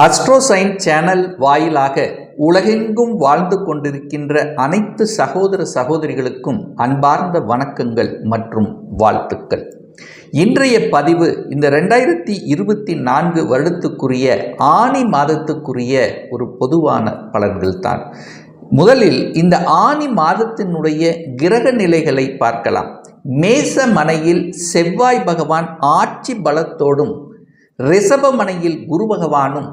அஸ்ட்ரோசைன் channel வாயிலாக உலகெங்கும் வாழ்ந்து கொண்டிருக்கின்ற அனைத்து சகோதர சகோதரிகளுக்கும் அன்பார்ந்த வணக்கங்கள் மற்றும் வாழ்த்துக்கள். இன்றைய பதிவு இந்த ரெண்டாயிரத்தி இருபத்தி நான்கு வருடத்துக்குரிய ஆணி மாதத்துக்குரிய ஒரு பொதுவான பலன்கள் தான் முதலில் இந்த ஆணி மாதத்தினுடைய கிரக நிலைகளை பார்க்கலாம். மேச மனையில் செவ்வாய் பகவான் ஆட்சி பலத்தோடும் ரிஷபமனையில் குரு பகவானும்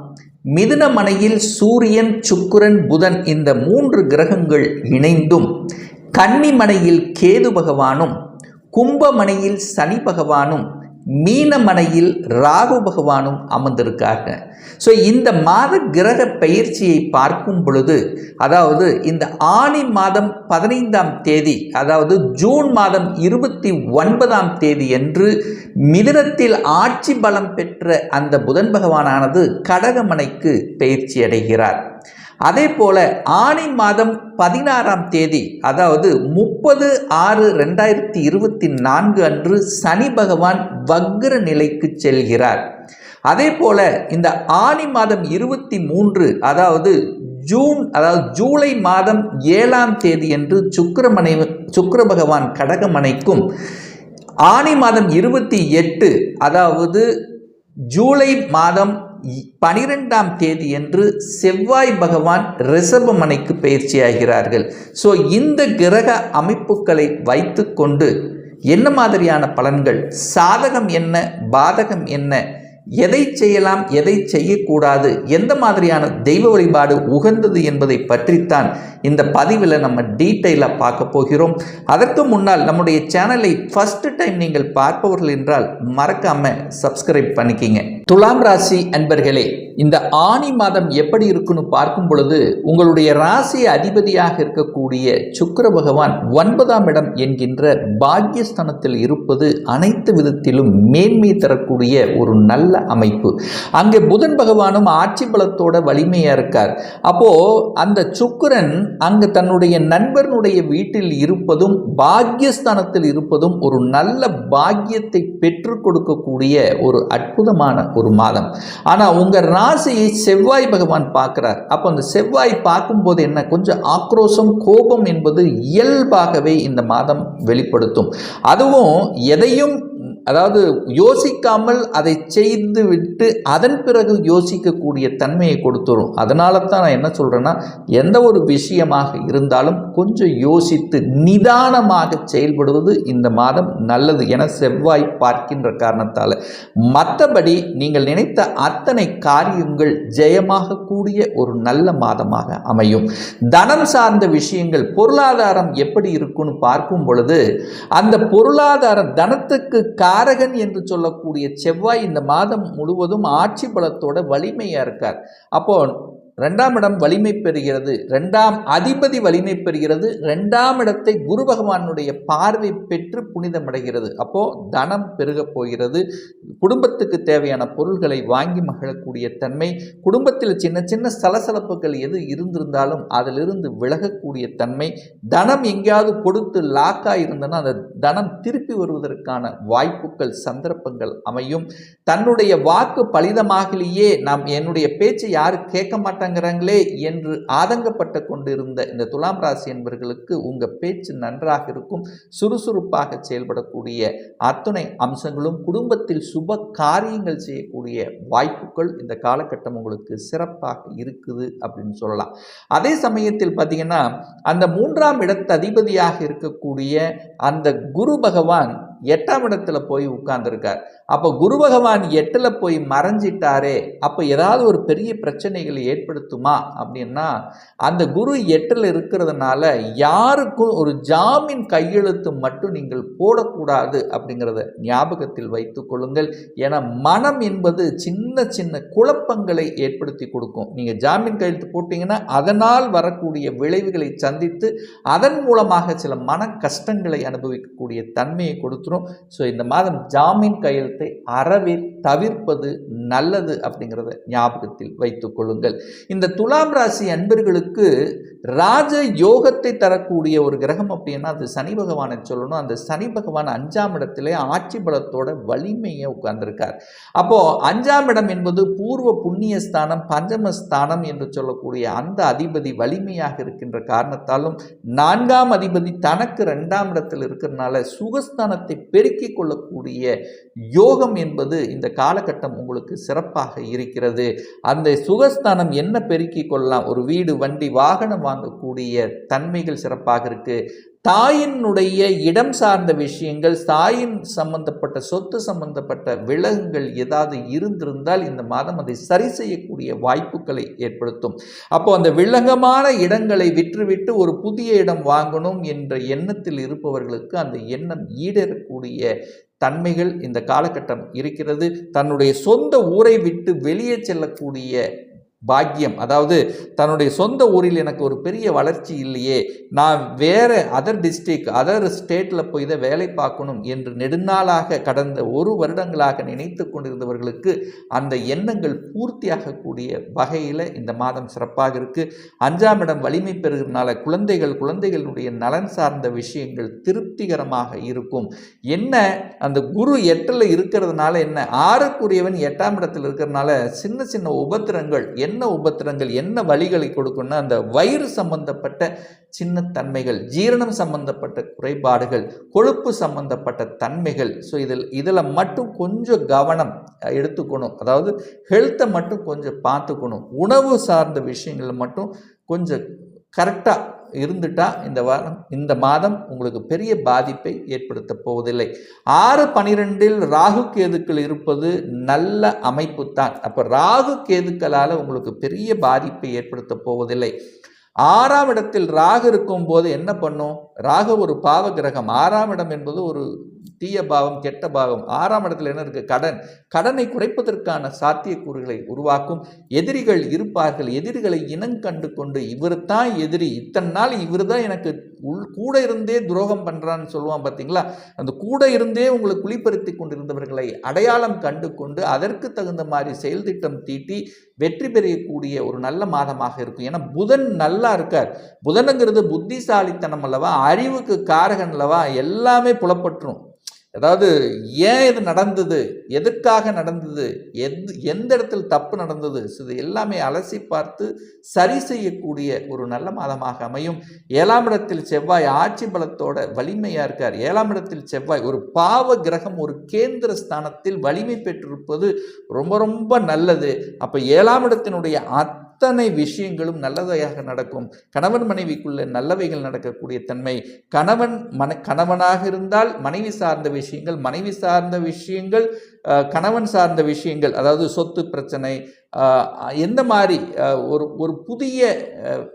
மிதுனமனையில் சூரியன் சுக்கிரன் புதன் இந்த மூன்று கிரகங்கள் இணைந்தும் கன்னிமனையில் கேது பகவானும் கும்பமனையில் சனி பகவானும் மீனமனையில் ராகு பகவானும் அமர்ந்திருக்காங்க ஸோ இந்த மாத கிரக பயிற்சியை பார்க்கும் பொழுது அதாவது இந்த ஆணி மாதம் பதினைந்தாம் தேதி அதாவது ஜூன் மாதம் இருபத்தி ஒன்பதாம் தேதி என்று மிதினத்தில் ஆட்சி பலம் பெற்ற அந்த புதன் பகவானானது கடகமனைக்கு பயிற்சி அடைகிறார். அதே போல் ஆணி மாதம் பதினாறாம் தேதி அதாவது முப்பது ஆறு ரெண்டாயிரத்தி இருபத்தி நான்கு அன்று சனி பகவான் வக்ர நிலைக்கு செல்கிறார். அதே போல் இந்த ஆணி மாதம் இருபத்தி மூன்று அதாவது ஜூன் அதாவது ஜூலை மாதம் ஏழாம் தேதி என்று சுக்கரமனை சுக்கர பகவான் கடகமனைக்கும் ஆணி மாதம் இருபத்தி எட்டு அதாவது ஜூலை மாதம் பனிரெண்டாம் தேதி என்று செவ்வாய் பகவான் ரிஷபமனைக்கு பயிற்சியாகிறார்கள். ஸோ இந்த கிரக அமைப்புகளை வைத்துக்கொண்டு என்ன மாதிரியான பலன்கள்? சாதகம் என்ன? பாதகம் என்ன? எதை செய்யலாம் எதை செய்யக்கூடாது எந்த மாதிரியான தெய்வ வழிபாடு உகந்தது என்பதை பற்றித்தான் இந்த பதிவில் நம்ம டீட்டெயிலாக பார்க்க போகிறோம். அதற்கு முன்னால் நம்முடைய சேனலை ஃபஸ்ட்டு டைம் நீங்கள் பார்ப்பவர்கள் என்றால் மறக்காமல் சப்ஸ்கிரைப் பண்ணிக்கிங்க. துலாம் ராசி அன்பர்களே இந்த ஆணி மாதம் எப்படி இருக்குன்னு பார்க்கும் பொழுது உங்களுடைய ராசி அதிபதியாக இருக்கக்கூடிய சுக்கர பகவான் ஒன்பதாம் இடம் என்கின்ற பாக்யஸ்தானத்தில் இருப்பது அனைத்து விதத்திலும் மேன்மை தரக்கூடிய ஒரு நல்ல அமைப்பு. அங்கே புதன் பகவானும் ஆட்சி பலத்தோட வலிமையாக இருக்கார். அப்போது அந்த சுக்கிரன் அங்கு தன்னுடைய நண்பனுடைய வீட்டில் இருப்பதும் பாக்யஸ்தானத்தில் இருப்பதும் ஒரு நல்ல பாக்கியத்தை பெற்று கொடுக்கக்கூடிய ஒரு அற்புதமான ஒரு மாதம். ஆனால் உங்கள் ராசியை செவ்வாய் பகவான் பார்க்குறார். அப்போ அந்த செவ்வாய் பார்க்கும்போது என்ன? கொஞ்சம் ஆக்ரோஷம் கோபம் என்பது இயல்பாகவே இந்த மாதம் வெளிப்படுத்தும். அதுவும் எதையும் அதாவது யோசிக்காமல் அதை செய்து விட்டு அதன் பிறகு யோசிக்கக்கூடிய தன்மையை கொடுத்துரும். அதனால தான் நான் என்ன சொல்கிறேன்னா எந்த ஒரு விஷயமாக இருந்தாலும் கொஞ்சம் யோசித்து நிதானமாக செயல்படுவது இந்த மாதம் நல்லது என செவ்வாய் பார்க்கின்ற காரணத்தால். மற்றபடி நீங்கள் நினைத்த அத்தனை காரியங்கள் ஜெயமாக கூடிய ஒரு நல்ல மாதமாக அமையும். தனம் சார்ந்த விஷயங்கள் பொருளாதாரம் எப்படி இருக்குன்னு பார்க்கும் பொழுது அந்த பொருளாதாரம் தனத்துக்கு காரகன் என்று சொல்லக்கூடிய செவ்வாய் இந்த மாதம் முழுவதும் ஆட்சி பலத்தோட வலிமையாக இருக்கார். அப்போ ரெண்டாம் இடம் வலிமை பெறுகிறது. ரெண்டாம் அதிபதி வலிமை பெறுகிறது. ரெண்டாம் இடத்தை குரு பகவானுடைய பார்வை பெற்று புனிதமடைகிறது அப்போது தனம் பெருகப் போகிறது. குடும்பத்துக்கு தேவையான பொருள்களை வாங்கி மகிழக்கூடிய தன்மை குடும்பத்தில் சின்ன சின்ன சலசலப்புகள் எது இருந்திருந்தாலும் அதிலிருந்து விலகக்கூடிய தன்மை தனம் எங்கேயாவது கொடுத்து லாக்காக இருந்தனா அந்த தனம் திருப்பி வருவதற்கான வாய்ப்புகள் சந்தர்ப்பங்கள் அமையும். தன்னுடைய வாக்கு பலிதமாகலேயே நாம் என்னுடைய பேச்சை யாரும் கேட்க மாட்டாங்க. மாட்டாங்கிறாங்களே என்று ஆதங்கப்பட்டு கொண்டிருந்த இந்த துலாம் ராசி என்பவர்களுக்கு உங்கள் பேச்சு நன்றாக இருக்கும். சுறுசுறுப்பாக செயல்படக்கூடிய அத்துணை அம்சங்களும் குடும்பத்தில் சுப காரியங்கள் செய்யக்கூடிய வாய்ப்புகள் இந்த காலகட்டம் உங்களுக்கு சிறப்பாக இருக்குது அப்படின்னு சொல்லலாம். அதே சமயத்தில் பார்த்தீங்கன்னா அந்த மூன்றாம் இடத்து அதிபதியாக இருக்கக்கூடிய அந்த குரு பகவான் எட்டாம் இடத்துல போய் உட்கார்ந்துருக்கார். அப்போ குரு பகவான் எட்டில் போய் மறைஞ்சிட்டாரே அப்போ ஏதாவது ஒரு பெரிய பிரச்சனைகளை ஏற்படுத்துமா அப்படின்னா அந்த குரு எட்டில் இருக்கிறதுனால யாருக்கும் ஒரு ஜாமீன் கையெழுத்து மட்டும் நீங்கள் போடக்கூடாது அப்படிங்கிறத ஞாபகத்தில் வைத்து கொள்ளுங்கள். ஏன்னா மனம் என்பது சின்ன சின்ன குழப்பங்களை ஏற்படுத்தி கொடுக்கும். நீங்கள் ஜாமீன் கையெழுத்து போட்டிங்கன்னா அதனால் வரக்கூடிய விளைவுகளை சந்தித்து அதன் மூலமாக சில மன கஷ்டங்களை அனுபவிக்கக்கூடிய தன்மையை கொடுத்து கொடுத்துரும். ஸோ இந்த மாதம் ஜாமீன் கையெழுத்தை அறவே தவிர்ப்பது நல்லது அப்படிங்கிறத ஞாபகத்தில் வைத்துக் கொள்ளுங்கள். இந்த துலாம் ராசி அன்பர்களுக்கு ராஜ யோகத்தை தரக்கூடிய ஒரு கிரகம் அப்படின்னா அது சனி பகவானை சொல்லணும். அந்த சனி பகவான் அஞ்சாம் இடத்திலே ஆட்சி பலத்தோட வலிமையை உட்கார்ந்திருக்கார். அப்போ அஞ்சாம் இடம் என்பது பூர்வ புண்ணிய ஸ்தானம் பஞ்சமஸ்தானம் என்று சொல்லக்கூடிய அந்த அதிபதி வலிமையாக இருக்கின்ற காரணத்தாலும் நான்காம் அதிபதி தனக்கு ரெண்டாம் இடத்தில் இருக்கிறதுனால சுகஸ்தானத்தை பெருக்கிக் கொள்ளக்கூடிய யோகம் என்பது இந்த காலகட்டம் உங்களுக்கு சிறப்பாக இருக்கிறது. அந்த சுகஸ்தானம் என்ன பெருக்கிக் கொள்ளலாம் ஒரு வீடு வண்டி வாகனம் வாங்கக்கூடிய தன்மைகள் சிறப்பாக இருக்கு. தாயினுடைய இடம் சார்ந்த விஷயங்கள் தாயின் சம்பந்தப்பட்ட சொத்து சம்பந்தப்பட்ட விலங்குகள் ஏதாவது இருந்திருந்தால் இந்த மாதம் அதை சரி செய்யக்கூடிய வாய்ப்புகளை ஏற்படுத்தும். அப்போ அந்த விலகமான இடங்களை விற்றுவிட்டு ஒரு புதிய இடம் வாங்கணும் என்ற எண்ணத்தில் இருப்பவர்களுக்கு அந்த எண்ணம் ஈடேறக்கூடிய தன்மைகள் இந்த காலகட்டம் இருக்கிறது. தன்னுடைய சொந்த ஊரை விட்டு வெளியே செல்லக்கூடிய பாக்கியம். அதாவது தன்னுடைய சொந்த ஊரில் எனக்கு ஒரு பெரிய வளர்ச்சி இல்லையே நான் வேற அதர் டிஸ்ட்ரிக் அதர் ஸ்டேட்டில் போய் இதை வேலை பார்க்கணும் என்று நெடுநாளாக கடந்த ஒரு வருடங்களாக நினைத்து கொண்டிருந்தவர்களுக்கு அந்த எண்ணங்கள் பூர்த்தியாகக்கூடிய வகையில் இந்த மாதம் சிறப்பாக இருக்குது அஞ்சாம் இடம் வலிமை பெறுகிறதுனால குழந்தைகள் குழந்தைகளுடைய நலன் சார்ந்த விஷயங்கள் திருப்திகரமாக இருக்கும். என்ன அந்த குரு எட்டில் இருக்கிறதுனால என்ன? ஆறுக்குரியவன் எட்டாம் இடத்தில் இருக்கிறதுனால சின்ன சின்ன உபத்திரங்கள் என்ன உபத்திரங்கள் என்ன வழிகளை கொடுக்கும்னா அந்த வயிறு சம்பந்தப்பட்ட சின்ன தன்மைகள் ஜீரணம் சம்பந்தப்பட்ட குறைபாடுகள் கொழுப்பு சம்பந்தப்பட்ட தன்மைகள். ஸோ இதில் இதில் மட்டும் கொஞ்சம் கவனம் எடுத்துக்கணும். அதாவது ஹெல்த்தை மட்டும் கொஞ்சம் பார்த்துக்கணும். உணவு சார்ந்த விஷயங்கள் மட்டும் கொஞ்சம் கரெக்டாக இருந்துட்டால் இந்த வாரம் இந்த மாதம் உங்களுக்கு பெரிய பாதிப்பை ஏற்படுத்த போவதில்லை. ஆறு பனிரெண்டில் ராகு கேதுக்கள் இருப்பது நல்ல அமைப்பு தான் அப்போ ராகு கேதுக்களால் உங்களுக்கு பெரிய பாதிப்பை ஏற்படுத்த போவதில்லை. ஆறாம் இடத்தில் ராகு இருக்கும் போது என்ன பண்ணும்? ராகு ஒரு பாவ கிரகம். ஆறாம் இடம் என்பது ஒரு தீய பாவம் கெட்ட பாவம் ஆறாம் இடத்துல என்ன இருக்கு? கடன். கடனை குறைப்பதற்கான சாத்தியக்கூறுகளை உருவாக்கும். எதிரிகள் இருப்பார்கள். எதிரிகளை இனங்கண்டு கொண்டு இவர் தான் எதிரி. இத்தனை நாள் இவர் தான் எனக்கு உள் கூட இருந்தே துரோகம் பண்ணுறான்னு சொல்லுவான் பார்த்தீங்களா அந்த கூட இருந்தே உங்களை குளிப்படுத்தி கொண்டிருந்தவர்களை அடையாளம் கண்டு கொண்டு அதற்கு தகுந்த மாதிரி செயல் திட்டம் தீட்டி வெற்றி பெறக்கூடிய ஒரு நல்ல மாதமாக இருக்கும். ஏன்னா புதன் நல்லா இருக்கார். புதனுங்கிறது புத்திசாலித்தனம் அல்லவா? அறிவுக்கு காரகன் அல்லவா? எல்லாமே புலப்பற்றும். அதாவது ஏன் இது நடந்தது? எதற்காக நடந்தது? எந்த எந்த இடத்தில் தப்பு நடந்தது? இது எல்லாமே அலசி பார்த்து சரி செய்யக்கூடிய ஒரு நல்ல மாதமாக அமையும். ஏழாம் இடத்தில் செவ்வாய் ஆட்சி பலத்தோட வலிமையாக இருக்கார். ஏழாம் இடத்தில் செவ்வாய் ஒரு பாவ கிரகம் ஒரு கேந்திர ஸ்தானத்தில் வலிமை பெற்றிருப்பது ரொம்ப ரொம்ப நல்லது. அப்போ ஏழாம் இடத்தினுடைய அத்தனை விஷயங்களும் நல்லதையாக நடக்கும். கணவன் மனைவிக்குள்ள நல்லவைகள் நடக்கக்கூடிய தன்மை. கணவன் மன கணவனாக இருந்தால் மனைவி சார்ந்த விஷயங்கள் மனைவி சார்ந்த விஷயங்கள் கணவன் சார்ந்த விஷயங்கள் அதாவது சொத்து பிரச்சனை எந்த மாதிரி ஒரு ஒரு புதிய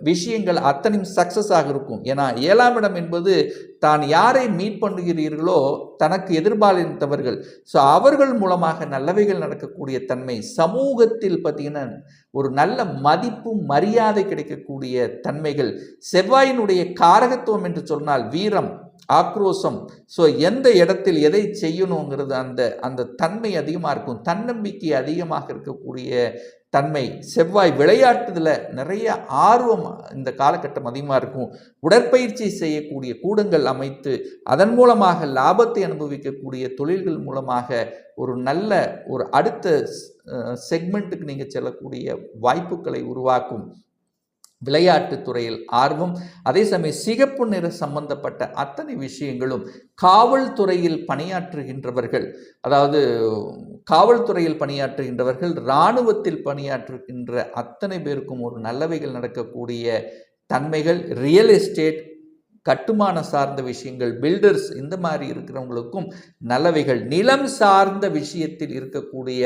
விஷயங்கள் அத்தனையும் சக்ஸஸ் ஆக இருக்கும். ஏன்னா ஏழாம் இடம் என்பது தான் யாரை மீட் பண்ணுகிறீர்களோ தனக்கு எதிர்பாலித்தவர்கள். ஸோ அவர்கள் மூலமாக நல்லவைகள் நடக்கக்கூடிய தன்மை சமூகத்தில் பார்த்தீங்கன்னா ஒரு நல்ல மதிப்பு மரியாதை கிடைக்கக்கூடிய தன்மைகள். செவ்வாயினுடைய காரகத்துவம் என்று சொன்னால் வீரம். ஆக்ரோஷம். ஸோ எந்த இடத்தில் எதை செய்யணுங்கிறது அந்த அந்த தன்மை அதிகமாக இருக்கும். தன்னம்பிக்கை அதிகமாக இருக்கக்கூடிய தன்மை. செவ்வாய் விளையாட்டுதில் நிறைய ஆர்வம் இந்த காலகட்டம் அதிகமாக இருக்கும். உடற்பயிற்சி செய்யக்கூடிய கூடங்கள் அமைத்து அதன் மூலமாக லாபத்தை அனுபவிக்கக்கூடிய தொழில்கள் மூலமாக ஒரு நல்ல ஒரு அடுத்த செக்மெண்ட்டுக்கு நீங்கள் செல்லக்கூடிய வாய்ப்புகளை உருவாக்கும். விளையாட்டுத்துறையில் ஆர்வம் அதே சமயம் சிகப்பு நிற சம்பந்தப்பட்ட அத்தனை விஷயங்களும் காவல்துறையில் பணியாற்றுகின்றவர்கள். அதாவது காவல்துறையில் பணியாற்றுகின்றவர்கள் இராணுவத்தில் பணியாற்றுகின்ற அத்தனை பேருக்கும் ஒரு நல்லவைகள் நடக்கக்கூடிய தன்மைகள் ரியல் எஸ்டேட் கட்டுமான சார்ந்த விஷயங்கள் பில்டர்ஸ் இந்த மாதிரி இருக்கிறவங்களுக்கும் நல்லவைகள். நிலம் சார்ந்த விஷயத்தில் இருக்கக்கூடிய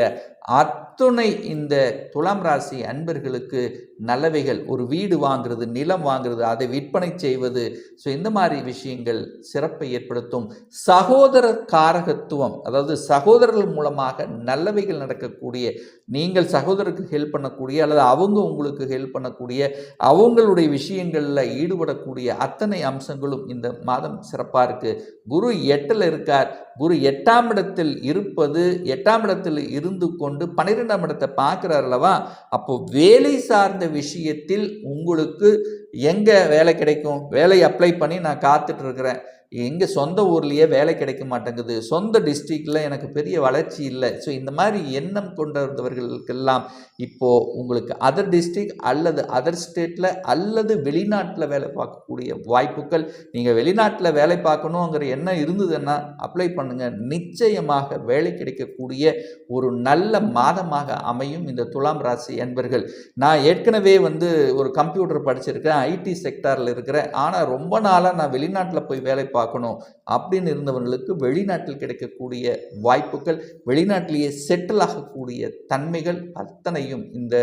அத்துணை இந்த துலாம் ராசி அன்பர்களுக்கு நல்லவைகள். ஒரு வீடு வாங்குறது நிலம் வாங்குறது அதை விற்பனை செய்வது. ஸோ இந்த மாதிரி விஷயங்கள் சிறப்பை ஏற்படுத்தும். சகோதர காரகத்துவம் அதாவது சகோதரர்கள் மூலமாக நல்லவைகள் நடக்கக்கூடிய நீங்கள் சகோதரருக்கு ஹெல்ப் பண்ணக்கூடிய அல்லது அவங்க உங்களுக்கு ஹெல்ப் பண்ணக்கூடிய அவங்களுடைய விஷயங்களில் ஈடுபடக்கூடிய அத்தனை அம்சங்களும் இந்த மாதம் சிறப்பாக இருக்குது குரு எட்டில் இருக்கார். குரு எட்டாம் இடத்தில் இருப்பது எட்டாம் இடத்தில் இருந்து கொண்டு பன்னிரெண்டாம் இடத்தை பார்க்குறார் அல்லவா? அப்போ வேலை சார்ந்த விஷயத்தில் உங்களுக்கு எங்கே வேலை கிடைக்கும்? வேலை அப்ளை பண்ணி நான் காத்துட்ருக்கிறேன் எங்கள் எங்கே சொந்த ஊர்லேயே வேலை கிடைக்க மாட்டேங்குது. சொந்த டிஸ்ட்ரிக்டில் எனக்கு பெரிய வளர்ச்சி இல்லை. ஸோ இந்த மாதிரி எண்ணம் கொண்டவர்களுக்கெல்லாம் இப்போது உங்களுக்கு அதர் டிஸ்ட்ரிக்ட் அல்லது அதர் ஸ்டேட்டில் அல்லது வெளிநாட்டில் வேலை பார்க்கக்கூடிய வாய்ப்புகள் நீங்கள் வெளிநாட்டில் வேலை பார்க்கணுங்கிற எண்ணம் இருந்ததுன்னா அப்ளை பண்ணுங்கள் நிச்சயமாக வேலை கிடைக்கக்கூடிய ஒரு நல்ல மாதமாக அமையும் இந்த துலாம் ராசி என்பர்கள். நான் ஏற்கனவே வந்து ஒரு கம்ப்யூட்டர் படிச்சிருக்கேன் ஐடி செக்டாரில் இருக்கிறேன். ஆனால் ரொம்ப நாளாக நான் வெளிநாட்டில் போய் வேலை பார்க்கணும் அப்படின்னு இருந்தவர்களுக்கு வெளிநாட்டில் கிடைக்கக்கூடிய வாய்ப்புகள் வெளிநாட்டிலேயே செட்டில் ஆகக்கூடிய தன்மைகள் அத்தனையும் இந்த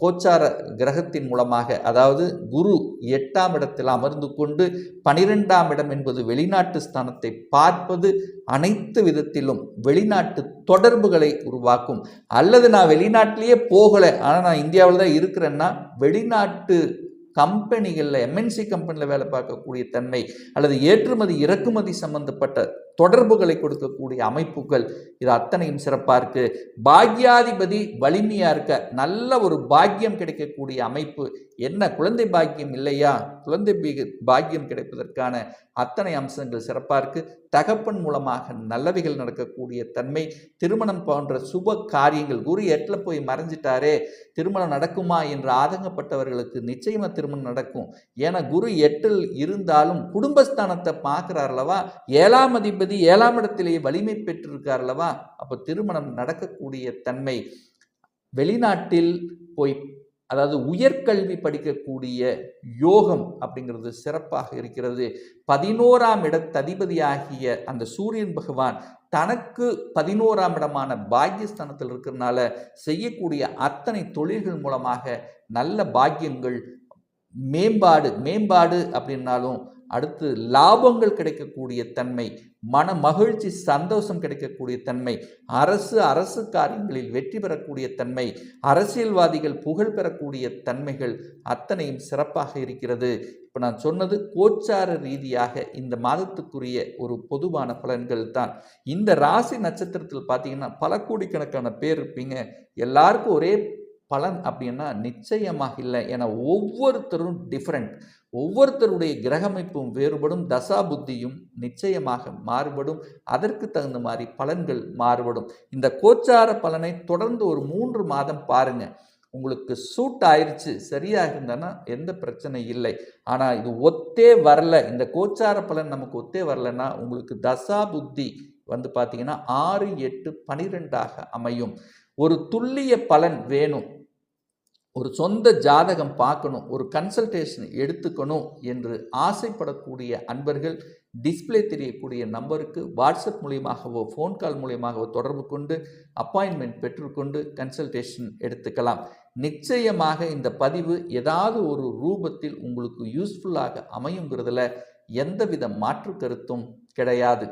கோச்சார கிரகத்தின் மூலமாக அதாவது குரு எட்டாம் இடத்தில் அமர்ந்து கொண்டு பனிரெண்டாம் இடம் என்பது வெளிநாட்டு ஸ்தானத்தை பார்ப்பது அனைத்து விதத்திலும் வெளிநாட்டு தொடர்புகளை உருவாக்கும். அல்லது நான் வெளிநாட்டிலேயே போகலை ஆனால் நான் இந்தியாவில் தான் இருக்கிறேன்னா வெளிநாட்டு கம்பெனிகளில் எம்என்சி கம்பெனியில் வேலை பார்க்கக்கூடிய தன்மை அல்லது ஏற்றுமதி இறக்குமதி சம்பந்தப்பட்ட தொடர்புகளை கொடுக்கக்கூடிய அமைப்புகள். இது அத்தனையும் சிறப்பாக இருக்குது பாக்யாதிபதி வலிமையாக இருக்க நல்ல ஒரு பாக்கியம் கிடைக்கக்கூடிய அமைப்பு. என்ன குழந்தை பாக்கியம் இல்லையா? குழந்தை பாக்கியம் கிடைப்பதற்கான அத்தனை அம்சங்கள் சிறப்பாக இருக்குது தகப்பன் மூலமாக நல்லவைகள் நடக்கக்கூடிய தன்மை. திருமணம் போன்ற சுப காரியங்கள் குரு எட்டில் போய் மறைஞ்சிட்டாரே. திருமணம் நடக்குமா என்று ஆதங்கப்பட்டவர்களுக்கு நிச்சயமாக திருமணம் நடக்கும். ஏன்னா குரு எட்டில் இருந்தாலும் குடும்பஸ்தானத்தை பார்க்குறாருலவா ஏழாம் அதிபதி ஏழாம் இடத்திலேயே வலிமை பெற்றிருக்கார் அல்லவா? அப்போ திருமணம் நடக்கக்கூடிய தன்மை வெளிநாட்டில் போய் அதாவது உயர்கல்வி படிக்கக்கூடிய யோகம் அப்படிங்கிறது சிறப்பாக இருக்கிறது. பதினோராம் இடத்ததிபதியாகிய அந்த சூரியன் பகவான் தனக்கு பதினோராம் இடமான பாக்கியஸ்தானத்தில் இருக்கிறனால செய்யக்கூடிய அத்தனை தொழில்கள் மூலமாக நல்ல பாக்கியங்கள் மேம்பாடு மேம்பாடு அப்படின்னாலும் அடுத்து லாபங்கள் கிடைக்கக்கூடிய தன்மை மன மகிழ்ச்சி சந்தோஷம் கிடைக்கக்கூடிய தன்மை அரசு அரசு காரியங்களில் வெற்றி பெறக்கூடிய தன்மை அரசியல்வாதிகள் புகழ் பெறக்கூடிய தன்மைகள் அத்தனையும் சிறப்பாக இருக்கிறது. இப்போ நான் சொன்னது கோச்சார ரீதியாக இந்த மாதத்துக்குரிய ஒரு பொதுவான பலன்கள் தான். இந்த ராசி நட்சத்திரத்தில் பார்த்தீங்கன்னா பல கோடிக்கணக்கான பேர் இருப்பீங்க. எல்லாருக்கும் ஒரே பலன் அப்படின்னா நிச்சயமாக இல்லை. ஏன்னா ஒவ்வொருத்தரும் டிஃப்ரெண்ட் ஒவ்வொருத்தருடைய கிரகமைப்பும் வேறுபடும் தசா புத்தியும் நிச்சயமாக மாறுபடும். அதற்கு தகுந்த மாதிரி பலன்கள் மாறுபடும். இந்த கோச்சார பலனை தொடர்ந்து ஒரு மூன்று மாதம் பாருங்கள் உங்களுக்கு சூட் ஆயிடுச்சு சரியாக இருந்தேன்னா எந்த பிரச்சனை இல்லை. ஆனால் இது ஒத்தே வரல. இந்த கோச்சார பலன் நமக்கு ஒத்தே வரலன்னா உங்களுக்கு தசா புத்தி வந்து பார்த்தீங்கன்னா ஆறு எட்டு பனிரெண்டாக அமையும். ஒரு துல்லிய பலன் வேணும். ஒரு சொந்த ஜாதகம் பார்க்கணும் ஒரு கன்சல்டேஷன் எடுத்துக்கணும் என்று ஆசைப்படக்கூடிய அன்பர்கள் டிஸ்பிளே தெரியக்கூடிய நம்பருக்கு வாட்ஸ்அப் மூலியமாகவோ ஃபோன் கால் மூலியமாகவோ தொடர்பு கொண்டு அப்பாயின்மெண்ட் பெற்றுக்கொண்டு கன்சல்டேஷன் எடுத்துக்கலாம். நிச்சயமாக இந்த பதிவு ஏதாவது ஒரு ரூபத்தில் உங்களுக்கு யூஸ்ஃபுல்லாக அமையுங்கிறதுல எந்தவித மாற்று கருத்தும் கிடையாது.